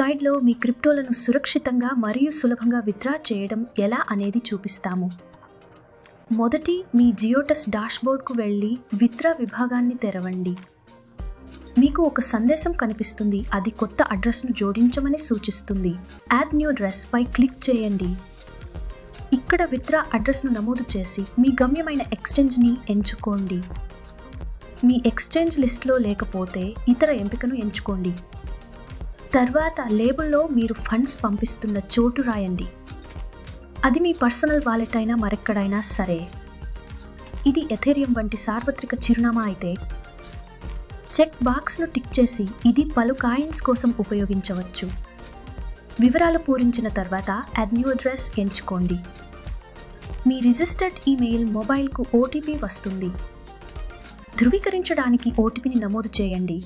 గైడ్లో మీ క్రిప్టోలను సురక్షితంగా మరియు సులభంగా విత్డ్రా చేయడం ఎలా అనేది చూపిస్తాము. మొదటి మీ జియోటస్ డాష్బోర్డ్కు వెళ్ళి విత్డ్రా విభాగాన్ని తెరవండి. మీకు ఒక సందేశం కనిపిస్తుంది. అది కొత్త అడ్రస్ను జోడించమని సూచిస్తుంది. యాడ్ న్యూ అడ్రస్ పై క్లిక్ చేయండి. ఇక్కడ విత్డ్రా అడ్రస్ను నమోదు చేసి మీ గమ్యమైన ఎక్స్చేంజ్ని ఎంచుకోండి. మీ ఎక్స్చేంజ్ లిస్ట్లో లేకపోతే ఇతర ఎంపికను ఎంచుకోండి. తర్వాత లేబుల్లో మీరు ఫండ్స్ పంపిస్తున్న చోటు రాయండి. అది మీ పర్సనల్ వాలెట్ అయినా మరెక్కడైనా సరే. ఇది ఎథేరియం వంటి సార్వత్రిక చిరునామా అయితే. చెక్ బాక్స్ను టిక్ చేసి ఇది పలు కాయిన్స్ కోసం ఉపయోగించవచ్చు. వివరాలు పూరించిన తర్వాత అడ్న్యూ అడ్రస్ ఎంచుకోండి. మీ రిజిస్టర్డ్ ఈమెయిల్ మొబైల్కు ఓటీపీ వస్తుంది. ధృవీకరించడానికి ఓటీపీని నమోదు చేయండి.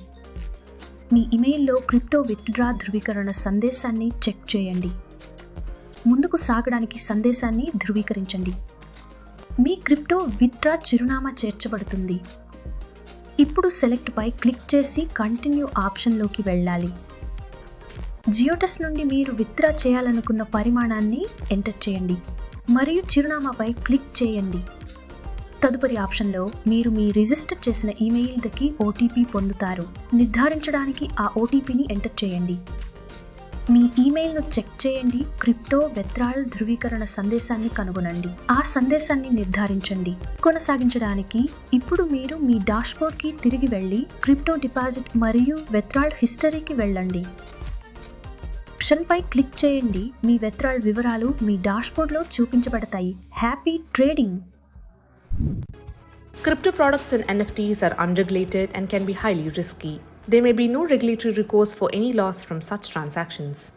మీ ఇమెయిల్లో క్రిప్టో విత్డ్రా ధృవీకరణ సందేశాన్ని చెక్ చేయండి. ముందుకు సాగడానికి సందేశాన్ని ధృవీకరించండి. మీ క్రిప్టో విత్డ్రా చిరునామా చేర్చబడుతుంది. ఇప్పుడు సెలెక్ట్పై క్లిక్ చేసి కంటిన్యూ ఆప్షన్లోకి వెళ్ళాలి. జియోటస్ నుండి మీరు విత్డ్రా చేయాలనుకున్న పరిమాణాన్ని ఎంటర్ చేయండి. మరియు చిరునామాపై క్లిక్ చేయండి. తదుపరి ఆప్షన్లో మీరు మీ రిజిస్టర్ చేసిన ఈమెయిల్కి ఓటీపీ పొందుతారు. నిర్ధారించడానికి ఆ ఓటీపీని ఎంటర్ చేయండి. మీ ఈమెయిల్ను చెక్ చేయండి. క్రిప్టో వెత్రాల్ ధృవీకరణ సందేశాన్ని కనుగొనండి. ఆ సందేశాన్ని నిర్ధారించండి. కొనసాగించడానికి ఇప్పుడు మీరు మీ డాష్బోర్డ్కి తిరిగి వెళ్ళి క్రిప్టో డిపాజిట్ మరియు వెత్రాల్ హిస్టరీకి వెళ్ళండి. ఆప్షన్పై క్లిక్ చేయండి. మీ వెత్రాల్ వివరాలు మీ డాష్బోర్డ్లో చూపించబడతాయి. Happy trading! Crypto products and NFTs are unregulated and can be highly risky. There may be no regulatory recourse for any loss from such transactions.